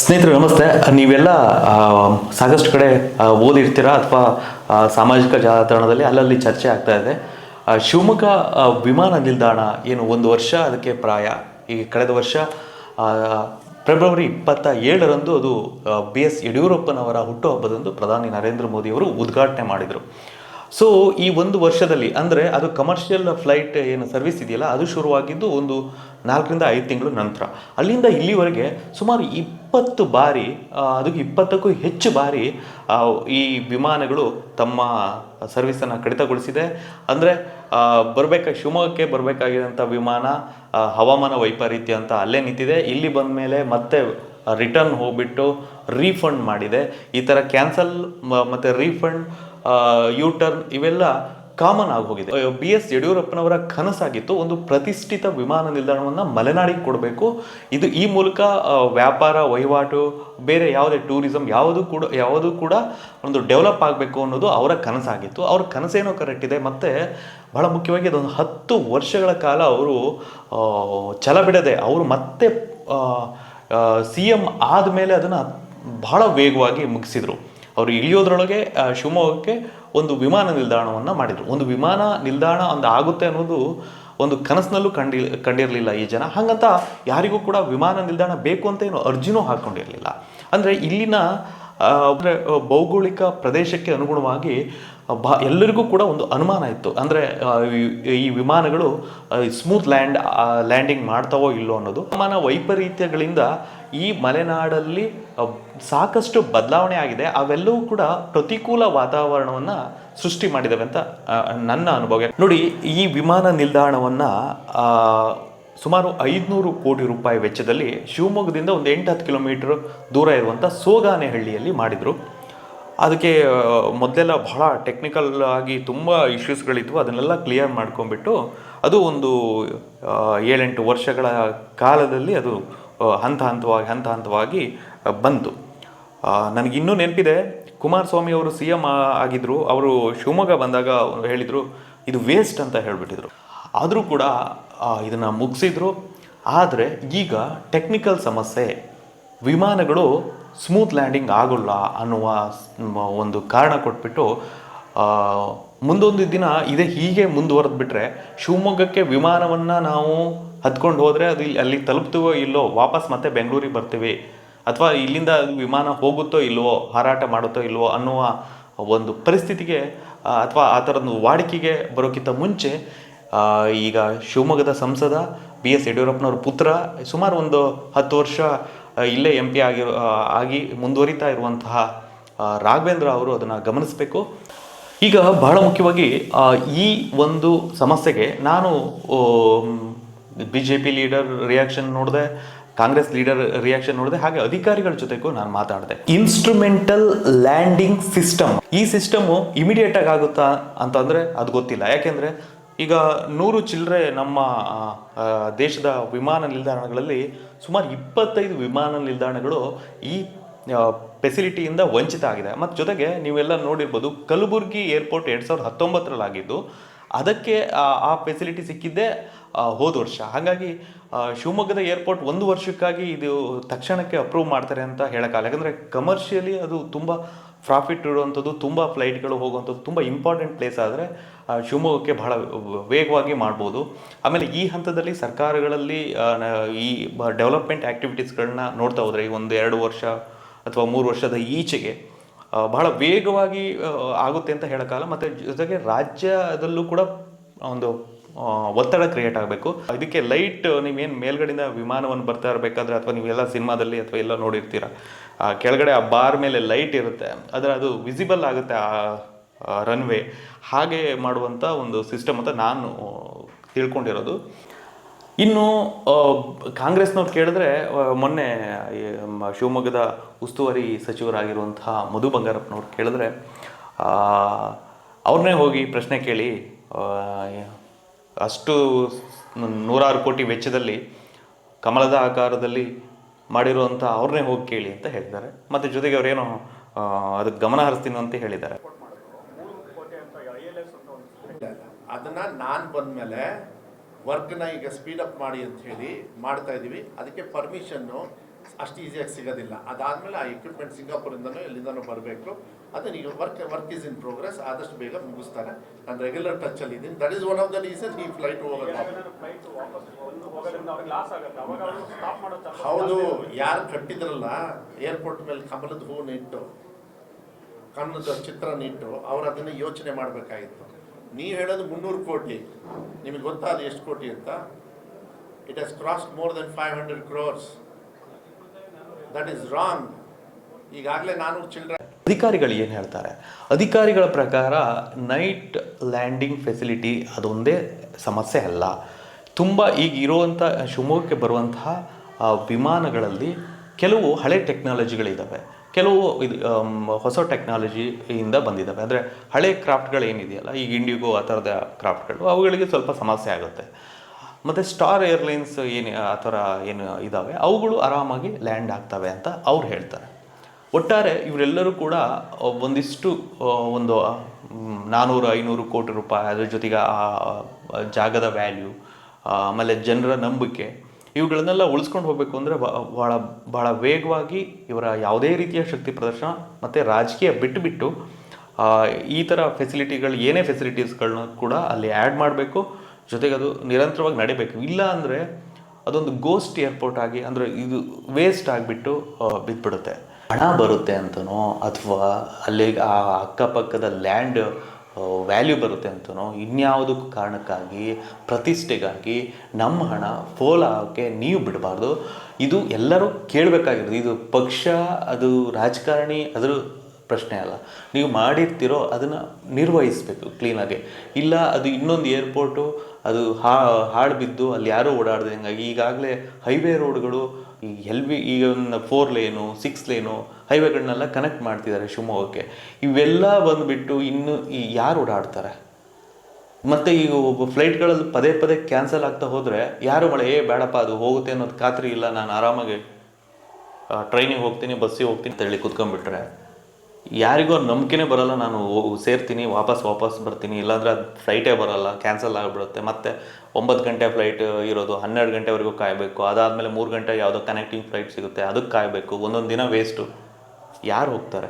ಸ್ನೇಹಿತರೆ, ನಮಸ್ತೆ. ನೀವೆಲ್ಲ ಸಾಕಷ್ಟು ಕಡೆ ಓದಿರ್ತೀರಾ ಅಥವಾ ಸಾಮಾಜಿಕ ಜಾಲತಾಣದಲ್ಲಿ ಅಲ್ಲಲ್ಲಿ ಚರ್ಚೆ ಆಗ್ತಾ ಇದೆ. ಶಿವಮೊಗ್ಗ ವಿಮಾನ ನಿಲ್ದಾಣ ಏನು ಒಂದು ವರ್ಷ ಅದಕ್ಕೆ ಪ್ರಾಯ? ಈ ಕಳೆದ ವರ್ಷ ಫೆಬ್ರವರಿ ಇಪ್ಪತ್ತ ಏಳರಂದು ಅದು ಬಿ ಎಸ್ ಯಡಿಯೂರಪ್ಪನವರ ಹುಟ್ಟುಹಬ್ಬದಂದು ಪ್ರಧಾನಿ ನರೇಂದ್ರ ಮೋದಿಯವರು ಉದ್ಘಾಟನೆ ಮಾಡಿದರು. ಸೊ ಈ ಒಂದು ವರ್ಷದಲ್ಲಿ, ಅಂದರೆ ಅದು ಕಮರ್ಷಿಯಲ್ ಫ್ಲೈಟ್ ಏನು ಸರ್ವಿಸ್ ಇದೆಯಲ್ಲ, ಅದು ಶುರುವಾಗಿದ್ದು ಒಂದು ನಾಲ್ಕರಿಂದ ಐದು ತಿಂಗಳು ನಂತರ. ಅಲ್ಲಿಂದ ಇಲ್ಲಿವರೆಗೆ ಸುಮಾರು ಇಪ್ಪತ್ತು ಬಾರಿ ಅದು ಇಪ್ಪತ್ತಕ್ಕೂ ಹೆಚ್ಚು ಬಾರಿ ಈ ವಿಮಾನಗಳು ತಮ್ಮ ಸರ್ವಿಸನ್ನು ಕಡಿತಗೊಳಿಸಿದೆ. ಅಂದರೆ ಬರಬೇಕ, ಶಿವಮೊಗ್ಗಕ್ಕೆ ಬರಬೇಕಾಗಿರೋಂಥ ವಿಮಾನ ಹವಾಮಾನ ವೈಪರೀತ್ಯ ಅಂತ ಅಲ್ಲೇ ನಿಂತಿದೆ. ಇಲ್ಲಿ ಬಂದ ಮೇಲೆ ಮತ್ತೆ ರಿಟರ್ನ್ ಹೋಗ್ಬಿಟ್ಟು ರೀಫಂಡ್ ಮಾಡಿದೆ. ಈ ಥರ ಕ್ಯಾನ್ಸಲ್ ಮತ್ತು ರೀಫಂಡ್ ಯೂ ಟರ್ನ್ ಇವೆಲ್ಲ ಕಾಮನ್ ಆಗಿ ಹೋಗಿದೆ. ಬಿ ಎಸ್ ಯಡಿಯೂರಪ್ಪನವರ ಕನಸಾಗಿತ್ತು. ಒಂದು ಪ್ರತಿಷ್ಠಿತ ವಿಮಾನ ನಿಲ್ದಾಣವನ್ನು ಮಲೆನಾಡಿಗೆ ಕೊಡಬೇಕು. ಇದು ಈ ಮೂಲಕ ವ್ಯಾಪಾರ, ವಹಿವಾಟು, ಬೇರೆ ಯಾವುದೇ ಟೂರಿಸಂ ಯಾವುದು ಕೂಡ ಯಾವುದು ಕೂಡ ಒಂದು ಡೆವಲಪ್ ಆಗಬೇಕು ಅನ್ನೋದು ಅವರ ಕನಸಾಗಿತ್ತು. ಅವ್ರ ಕನಸೇನೋ ಕರೆಕ್ಟ್ ಇದೆ. ಮತ್ತು ಬಹಳ ಮುಖ್ಯವಾಗಿ ಅದೊಂದು ಹತ್ತು ವರ್ಷಗಳ ಕಾಲ ಅವರು ಛಲ ಬಿಡದೆ ಅವರು ಮತ್ತೆ ಸಿ ಎಂ ಆದಮೇಲೆ ಅದನ್ನು ಬಹಳ ವೇಗವಾಗಿ ಮುಗಿಸಿದರು. ಅವರು ಇಳಿಯೋದ್ರೊಳಗೆ ಶಿವಮೊಗ್ಗಕ್ಕೆ ಒಂದು ವಿಮಾನ ನಿಲ್ದಾಣವನ್ನು ಮಾಡಿದರು. ಒಂದು ವಿಮಾನ ನಿಲ್ದಾಣ ಒಂದು ಆಗುತ್ತೆ ಅನ್ನೋದು ಒಂದು ಕನಸಿನಲ್ಲೂ ಕಂಡಿ, ಕಂಡಿರಲಿಲ್ಲ ಈ ಜನ. ಹಾಗಂತ ಯಾರಿಗೂ ಕೂಡ ವಿಮಾನ ನಿಲ್ದಾಣ ಬೇಕು ಅಂತ ಏನು ಅರ್ಜಿನೂ ಹಾಕ್ಕೊಂಡಿರಲಿಲ್ಲ ಅಂದರೆ ಇಲ್ಲಿನ ಅಂದ್ರೆ ಭೌಗೋಳಿಕ ಪ್ರದೇಶಕ್ಕೆ ಅನುಗುಣವಾಗಿ ಬಾ, ಎಲ್ಲರಿಗೂ ಕೂಡ ಒಂದು ಅನುಮಾನ ಇತ್ತು. ಅಂದರೆ ಈ ವಿಮಾನಗಳು ಸ್ಮೂತ್ ಲ್ಯಾಂಡ್ ಲ್ಯಾಂಡಿಂಗ್ ಮಾಡ್ತಾವೋ ಇಲ್ಲೋ ಅನ್ನೋದು. ಹವಾಮಾನ ವೈಪರೀತ್ಯಗಳಿಂದ ಈ ಮಲೆನಾಡಲ್ಲಿ ಸಾಕಷ್ಟು ಬದಲಾವಣೆ ಆಗಿದೆ. ಅವೆಲ್ಲವೂ ಕೂಡ ಪ್ರತಿಕೂಲ ವಾತಾವರಣವನ್ನು ಸೃಷ್ಟಿ ಮಾಡಿದವೆ ಅಂತ ನನ್ನ ಅನುಭವ. ನೋಡಿ, ಈ ವಿಮಾನ ನಿಲ್ದಾಣವನ್ನು ಸುಮಾರು ಐದುನೂರು ಕೋಟಿ ರೂಪಾಯಿ ವೆಚ್ಚದಲ್ಲಿ ಶಿವಮೊಗ್ಗದಿಂದ ಒಂದು ಎಂಟು ಹತ್ತು ಕಿಲೋಮೀಟರ್ ದೂರ ಇರುವಂಥ ಸೋಗಾನೆಹಳ್ಳಿಯಲ್ಲಿ ಮಾಡಿದರು. ಅದಕ್ಕೆ ಮೊದಲೆಲ್ಲ ಬಹಳ ಟೆಕ್ನಿಕಲ್ ಆಗಿ ತುಂಬ ಇಶ್ಯೂಸ್ಗಳಿದ್ವು ಅದನ್ನೆಲ್ಲ ಕ್ಲಿಯರ್ ಮಾಡ್ಕೊಂಡ್ಬಿಟ್ಟು ಅದು ಒಂದು ಏಳೆಂಟು ವರ್ಷಗಳ ಕಾಲದಲ್ಲಿ ಅದು ಹಂತ ಹಂತವಾಗಿ ಹಂತ ಹಂತವಾಗಿ ಬಂತು. ನನಗಿನ್ನೂ ನೆನಪಿದೆ, ಕುಮಾರಸ್ವಾಮಿ ಅವರು ಸಿ ಎಂ ಆಗಿದ್ದರು ಅವರು ಶಿವಮೊಗ್ಗ ಬಂದಾಗ ಹೇಳಿದರು, ಇದು ವೇಸ್ಟ್ ಅಂತ ಹೇಳಿಬಿಟ್ಟಿದ್ರು. ಆದರೂ ಕೂಡ ಇದನ್ನು ಮುಗಿಸಿದ್ರು. ಆದರೆ ಈಗ ಟೆಕ್ನಿಕಲ್ ಸಮಸ್ಯೆ. ವಿಮಾನಗಳು ಸ್ಮೂತ್ ಲ್ಯಾಂಡಿಂಗ್ ಆಗೋಲ್ಲ ಅನ್ನುವ ಒಂದು ಕಾರಣ ಕೊಟ್ಬಿಟ್ಟು ಮುಂದೊಂದು ದಿನ ಇದೇ ಹೀಗೆ ಮುಂದುವರೆದು ಬಿಟ್ಟರೆ ಶಿವಮೊಗ್ಗಕ್ಕೆ ವಿಮಾನವನ್ನು ನಾವು ಹತ್ಕೊಂಡು ಹೋದರೆ ಅದು ಅಲ್ಲಿ ತಲುಪ್ತೀವೋ ಇಲ್ಲೋ, ವಾಪಸ್ ಮತ್ತೆ ಬೆಂಗಳೂರಿಗೆ ಬರ್ತೀವಿ. ಅಥವಾ ಇಲ್ಲಿಂದ ವಿಮಾನ ಹೋಗುತ್ತೋ ಇಲ್ವೋ, ಹಾರಾಟ ಮಾಡುತ್ತೋ ಇಲ್ವೋ ಅನ್ನುವ ಒಂದು ಪರಿಸ್ಥಿತಿಗೆ ಅಥವಾ ಆ ಥರದ್ದು ವಾಡಿಕೆಗೆ ಬರೋಕ್ಕಿಂತ ಮುಂಚೆ ಈಗ ಶಿವಮೊಗ್ಗದ ಸಂಸದ ಬಿ ಎಸ್ ಯಡಿಯೂರಪ್ಪನವ್ರ ಪುತ್ರ ಸುಮಾರು ಒಂದು ಹತ್ತು ವರ್ಷ ಇಲ್ಲೇ ಎಂ ಪಿ ಆಗಿರೋ ಆಗಿ ಮುಂದುವರಿತಾ ಇರುವಂತಹ ರಾಘವೇಂದ್ರ ಅವರು ಅದನ್ನು ಗಮನಿಸಬೇಕು. ಈಗ ಬಹಳ ಮುಖ್ಯವಾಗಿ ಈ ಒಂದು ಸಮಸ್ಯೆಗೆ ನಾನು B J P leader reaction ನೋಡಿದೆ, ಕಾಂಗ್ರೆಸ್ ಲೀಡರ್ ರಿಯಾಕ್ಷನ್ ನೋಡಿದೆ, ಹಾಗೆ ಅಧಿಕಾರಿಗಳ ಜೊತೆಗೂ ನಾನು ಮಾತಾಡಿದೆ. ಇನ್ಸ್ಟ್ರೂಮೆಂಟಲ್ ಲ್ಯಾಂಡಿಂಗ್ ಸಿಸ್ಟಮ್ ಈ ಸಿಸ್ಟಮು ಇಮಿಡಿಯೇಟಾಗಿ ಆಗುತ್ತಾ ಅಂತಂದರೆ ಅದು ಗೊತ್ತಿಲ್ಲ. ಯಾಕೆಂದ್ರೆ ಈಗ ನೂರು ಚಿಲ್ಲರೆ ನಮ್ಮ ದೇಶದ ವಿಮಾನ ನಿಲ್ದಾಣಗಳಲ್ಲಿ ಸುಮಾರು ಇಪ್ಪತ್ತೈದು ವಿಮಾನ ನಿಲ್ದಾಣಗಳು ಈ ಫೆಸಿಲಿಟಿಯಿಂದ ವಂಚಿತ ಆಗಿದೆ. ಮತ್ತು ಜೊತೆಗೆ ನೀವೆಲ್ಲ ನೋಡಿರ್ಬೋದು ಕಲಬುರ್ಗಿ ಏರ್ಪೋರ್ಟ್ ಎರಡು ಸಾವಿರದ ಹತ್ತೊಂಬತ್ತರಲ್ಲಾಗಿದ್ದು ಅದಕ್ಕೆ ಆ- ಫೆಸಿಲಿಟಿ ಸಿಕ್ಕಿದ್ದೇ ಹೋದ ವರ್ಷ. ಹಾಗಾಗಿ ಶಿವಮೊಗ್ಗದ ಏರ್ಪೋರ್ಟ್ ಒಂದು ವರ್ಷಕ್ಕಾಗಿ ಇದು ತಕ್ಷಣಕ್ಕೆ ಅಪ್ರೂವ್ ಮಾಡ್ತಾರೆ ಅಂತ ಹೇಳೋಕ್ಕಾಗಲ್ಲ. ಯಾಕಂದರೆ ಕಮರ್ಷಿಯಲಿ ಅದು ತುಂಬ ಪ್ರಾಫಿಟ್ ಇರುವಂಥದ್ದು ತುಂಬ ಫ್ಲೈಟ್ಗಳು ಹೋಗುವಂಥದ್ದು ತುಂಬ ಇಂಪಾರ್ಟೆಂಟ್ ಪ್ಲೇಸ್ ಆದರೆ ಶಿವಮೊಗ್ಗಕ್ಕೆ ಬಹಳ ವೇಗವಾಗಿ ಮಾಡ್ಬೋದು. ಆಮೇಲೆ ಈ ಹಂತದಲ್ಲಿ ಸರ್ಕಾರಗಳಲ್ಲಿ ಈ ಡೆವಲಪ್ಮೆಂಟ್ ಆ್ಯಕ್ಟಿವಿಟೀಸ್ಗಳನ್ನ ನೋಡ್ತಾ ಹೋದರೆ, ಈ ಒಂದು ಎರಡು ವರ್ಷ ಅಥವಾ ಮೂರು ವರ್ಷದ ಈಚೆಗೆ ಬಹಳ ವೇಗವಾಗಿ ಆಗುತ್ತೆ ಅಂತ ಹೇಳೋಕ್ಕಾಗಲ್ಲ. ಮತ್ತು ಜೊತೆಗೆ ರಾಜ್ಯದಲ್ಲೂ ಕೂಡ ಒಂದು ಒತ್ತಡ ಕ್ರಿಯೇಟ್ ಆಗಬೇಕು. ಇದಕ್ಕೆ ಲೈಟ್ ನೀವೇನು ಮೇಲ್ಗಡೆಯಿಂದ ವಿಮಾನವನ್ನು ಬರ್ತಾ ಇರಬೇಕಾದ್ರೆ ಅಥವಾ ನೀವೆಲ್ಲ ಸಿನಿಮಾದಲ್ಲಿ ಅಥವಾ ಎಲ್ಲ ನೋಡಿರ್ತೀರ ಕೆಳಗಡೆ ಆ ಬಾರ್ ಮೇಲೆ ಲೈಟ್ ಇರುತ್ತೆ, ಆದರೆ ಅದು ವಿಸಿಬಲ್ ಆಗುತ್ತೆ ಆ ರನ್ವೇ ಹಾಗೆ ಮಾಡುವಂಥ ಒಂದು ಸಿಸ್ಟಮ್ ಅಂತ ನಾನು ತಿಳ್ಕೊಂಡಿರೋದು. ಇನ್ನು ಕಾಂಗ್ರೆಸ್ನವ್ರು ಕೇಳಿದ್ರೆ ಮೊನ್ನೆ ಶಿವಮೊಗ್ಗದ ಉಸ್ತುವಾರಿ ಸಚಿವರಾಗಿರುವಂತಹ ಮಧು ಬಂಗಾರಪ್ಪನವ್ರು ಕೇಳಿದ್ರೆ ಅವ್ರನ್ನೇ ಹೋಗಿ ಪ್ರಶ್ನೆ ಕೇಳಿ ಅಷ್ಟು ನೂರಾರು ಕೋಟಿ ವೆಚ್ಚದಲ್ಲಿ ಕಮಲದ ಆಕಾರದಲ್ಲಿ ಮಾಡಿರುವಂಥ ಅವ್ರನ್ನೇ ಹೋಗಿ ಕೇಳಿ ಅಂತ ಹೇಳಿದ್ದಾರೆ. ಮತ್ತು ಜೊತೆಗೆ ಅವರೇನು ಅದಕ್ಕೆ ಗಮನ ಹರಿಸ್ತೀನಿ ಅಂತ ಹೇಳಿದ್ದಾರೆ. ಅದನ್ನು ನಾನು ಬಂದಮೇಲೆ ವರ್ಕ್ನ ಈಗ ಸ್ಪೀಡ್ ಅಪ್ ಮಾಡಿ ಅಂತ ಹೇಳಿ ಮಾಡ್ತಾ ಇದ್ದೀವಿ ಅದಕ್ಕೆ ಪರ್ಮಿಷನ್ನು ಅಷ್ಟು ಈಸಿಯಾಗಿ ಸಿಗೋದಿಲ್ಲ. ಅದಾದಮೇಲೆ ಆ ಎಕ್ವಿಪ್ಮೆಂಟ್ ಸಿಂಗಾಪುರಿಂದನೂ ಎಲ್ಲಿಂದನೂ ಬರಬೇಕು. ಅದನ್ನ ಈಗ work work is in progress ಆದಷ್ಟು ಬೇಗ ಮುಗಿಸ್ತಾರೆ. ನಾನು ರೆಗ್ಯುಲರ್ ಟಚಲ್ಲಿ ಇದ್ದೀನಿ. That is one of the reason ಈ ಫ್ಲೈಟ್ ಹೋಗೋದು. ಹೌದು. ಯಾರು ಕಟ್ಟಿದ್ರಲ್ಲ ಏರ್ಪೋರ್ಟ್ ಮೇಲೆ ಕಮಲದ ಹೂ ಇಟ್ಟು ಕಣ್ಣದ ಚಿತ್ರನ ಇಟ್ಟು ಅವ್ರು ಅದನ್ನು ಯೋಚನೆ ಮಾಡಬೇಕಾಗಿತ್ತು. ನೀವು ಹೇಳೋದು ಮುನ್ನೂರು ಕೋಟಿ. ನಿಮಗೆ ಗೊತ್ತಾ ಅದು ಎಷ್ಟು ಕೋಟಿ ಅಂತ? It has cross more than five hundred crores that is wrong ಈಗಾಗಲೇ ನಾನು ಚಿಲ್ಡ್ರನ್ ಅಧಿಕಾರಿಗಳು ಏನು ಹೇಳ್ತಾರೆ? ಅಧಿಕಾರಿಗಳ ಪ್ರಕಾರ ನೈಟ್ ಲ್ಯಾಂಡಿಂಗ್ ಫೆಸಿಲಿಟಿ ಅದೊಂದೇ ಸಮಸ್ಯೆ ಅಲ್ಲ. ತುಂಬ ಈಗ ಇರುವಂಥ ಶಿವಮೊಗ್ಗಕ್ಕೆ ಬರುವಂತಹ ವಿಮಾನಗಳಲ್ಲಿ ಕೆಲವು ಹಳೆ ಟೆಕ್ನಾಲಜಿಗಳಿದ್ದಾವೆ ಕೆಲವು ಇದು ಹೊಸ ಟೆಕ್ನಾಲಜಿಯಿಂದ ಬಂದಿದ್ದಾವೆ ಅಂದರೆ ಹಳೆ ಕ್ರಾಫ್ಟ್ಗಳು ಏನಿದೆಯಲ್ಲ ಈಗ ಇಂಡಿಗೋ ಆ ಥರದ ಕ್ರಾಫ್ಟ್ಗಳು ಅವುಗಳಿಗೆ ಸ್ವಲ್ಪ ಸಮಸ್ಯೆ ಆಗುತ್ತೆ. ಮತ್ತು ಸ್ಟಾರ್ ಏರ್ಲೈನ್ಸ್ ಏನು, ಆ ಥರ ಏನು ಇದ್ದಾವೆ ಅವುಗಳು ಆರಾಮಾಗಿ ಲ್ಯಾಂಡ್ ಆಗ್ತವೆ ಅಂತ ಅವ್ರು ಹೇಳ್ತಾರೆ. ಒಟ್ಟಾರೆ ಇವರೆಲ್ಲರೂ ಕೂಡ ಒಂದಿಷ್ಟು ಒಂದು ನಾನ್ನೂರು ಐನೂರು ಕೋಟಿ ರೂಪಾಯಿ ಅದ್ರ ಜೊತೆಗೆ, ಆ ಜಾಗದ ವ್ಯಾಲ್ಯೂ ಆಮೇಲೆ ಜನರ ನಂಬಿಕೆ, ಇವುಗಳನ್ನೆಲ್ಲ ಉಳಿಸ್ಕೊಂಡು ಹೋಗಬೇಕು ಅಂದರೆ ಭಾಳ ಭಾಳ ವೇಗವಾಗಿ ಇವರ ಯಾವುದೇ ರೀತಿಯ ಶಕ್ತಿ ಪ್ರದರ್ಶನ ಮತ್ತು ರಾಜಕೀಯ ಬಿಟ್ಟುಬಿಟ್ಟು ಈ ಥರ ಫೆಸಿಲಿಟಿಗಳು ಏನೇ ಫೆಸಿಲಿಟೀಸ್ಗಳನ್ನ ಕೂಡ ಅಲ್ಲಿ ಆ್ಯಡ್ ಮಾಡಬೇಕು. ಜೊತೆಗೆ ಅದು ನಿರಂತರವಾಗಿ ನಡೀಬೇಕು. ಇಲ್ಲ ಅಂದರೆ ಅದೊಂದು ಗೋಸ್ಟ್ ಏರ್ಪೋರ್ಟ್ ಆಗಿ, ಅಂದರೆ ಇದು ವೇಸ್ಟ್ ಆಗಿಬಿಟ್ಟು ಬಿದ್ದುಬಿಡುತ್ತೆ ಹಣ ಬರುತ್ತೆ ಅಂತನೋ, ಅಥವಾ ಅಲ್ಲಿ ಆ ಅಕ್ಕಪಕ್ಕದ ಲ್ಯಾಂಡ್ ವ್ಯಾಲ್ಯೂ ಬರುತ್ತೆ ಅಂತನೋ, ಇನ್ಯಾವುದಕ್ಕೂ ಕಾರಣಕ್ಕಾಗಿ, ಪ್ರತಿಷ್ಠೆಗಾಗಿ ನಮ್ಮ ಹಣ ಫೋಲ್ ಆಗೋಕ್ಕೆ ನೀವು ಬಿಡಬಾರ್ದು. ಇದು ಎಲ್ಲರೂ ಕೇಳಬೇಕಾಗಿರೋದು. ಇದು ಪಕ್ಷ, ಅದು ರಾಜಕಾರಣಿ, ಅದ್ರ ಪ್ರಶ್ನೆ ಅಲ್ಲ. ನೀವು ಮಾಡಿರ್ತಿರೋ ಅದನ್ನು ನಿರ್ವಹಿಸಬೇಕು ಕ್ಲೀನಾಗಿ. ಇಲ್ಲ, ಅದು ಇನ್ನೊಂದು ಏರ್ಪೋರ್ಟು, ಅದು ಹಾ, ಹಾಳು ಬಿದ್ದು ಅಲ್ಲಿ ಯಾರೂ ಓಡಾಡ್ದಂಗಾಗಿ ಈಗಾಗಲೇ ಹೈವೇ ರೋಡ್ಗಳು ಎಲ್ ವಿ, ಈಗ ಒಂದು ಫೋರ್ ಲೇನು, ಸಿಕ್ಸ್ ಲೇನು ಹೈವೇಗಳನ್ನೆಲ್ಲ ಕನೆಕ್ಟ್ ಮಾಡ್ತಿದ್ದಾರೆ ಶಿವಮೊಗ್ಗಕ್ಕೆ. ಇವೆಲ್ಲ ಬಂದುಬಿಟ್ಟು ಇನ್ನು ಈ ಯಾರು ಓಡಾಡ್ತಾರೆ? ಮತ್ತು ಈಗ ಒಬ್ಬ ಫ್ಲೈಟ್ಗಳಲ್ಲಿ ಪದೇ ಪದೇ ಕ್ಯಾನ್ಸಲ್ ಆಗ್ತಾ ಹೋದರೆ ಯಾರು ಮಳೆ, ಏ, ಬೇಡಪ್ಪ, ಅದು ಹೋಗುತ್ತೆ ಅನ್ನೋದು ಖಾತ್ರಿ ಇಲ್ಲ, ನಾನು ಆರಾಮಾಗಿ ಟ್ರೈನಿಗೆ ಹೋಗ್ತೀನಿ, ಬಸ್ಸಿಗೆ ಹೋಗ್ತೀನಿ, ಅಂತ ಹೇಳಿ ಕುತ್ಕೊಂಡ್ಬಿಟ್ರೆ ಯಾರಿಗೂ ನಂಬಿಕೆನೇ ಬರಲ್ಲ. ನಾನು ಸೇರ್ತೀನಿ, ವಾಪಸ್ ವಾಪಸ್ ಬರ್ತೀನಿ. ಇಲ್ಲಾಂದ್ರೆ ಅದು ಫ್ಲೈಟೇ ಬರಲ್ಲ. ಕ್ಯಾನ್ಸಲ್ ಆಗಿಬಿಡುತ್ತೆ. ಮತ್ತೆ ಒಂಬತ್ತು ಗಂಟೆ ಫ್ಲೈಟ್ ಇರೋದು, ಹನ್ನೆರಡು ಗಂಟೆವರೆಗೂ ಕಾಯಬೇಕು. ಅದಾದಮೇಲೆ ಮೂರು ಗಂಟೆ ಯಾವುದೋ ಕನೆಕ್ಟಿಂಗ್ ಫ್ಲೈಟ್ ಸಿಗುತ್ತೆ. ಅದಕ್ಕೆ ಕಾಯಬೇಕು. ಒಂದೊಂದು ದಿನ ವೇಸ್ಟು ಯಾರು ಹೋಗ್ತಾರೆ?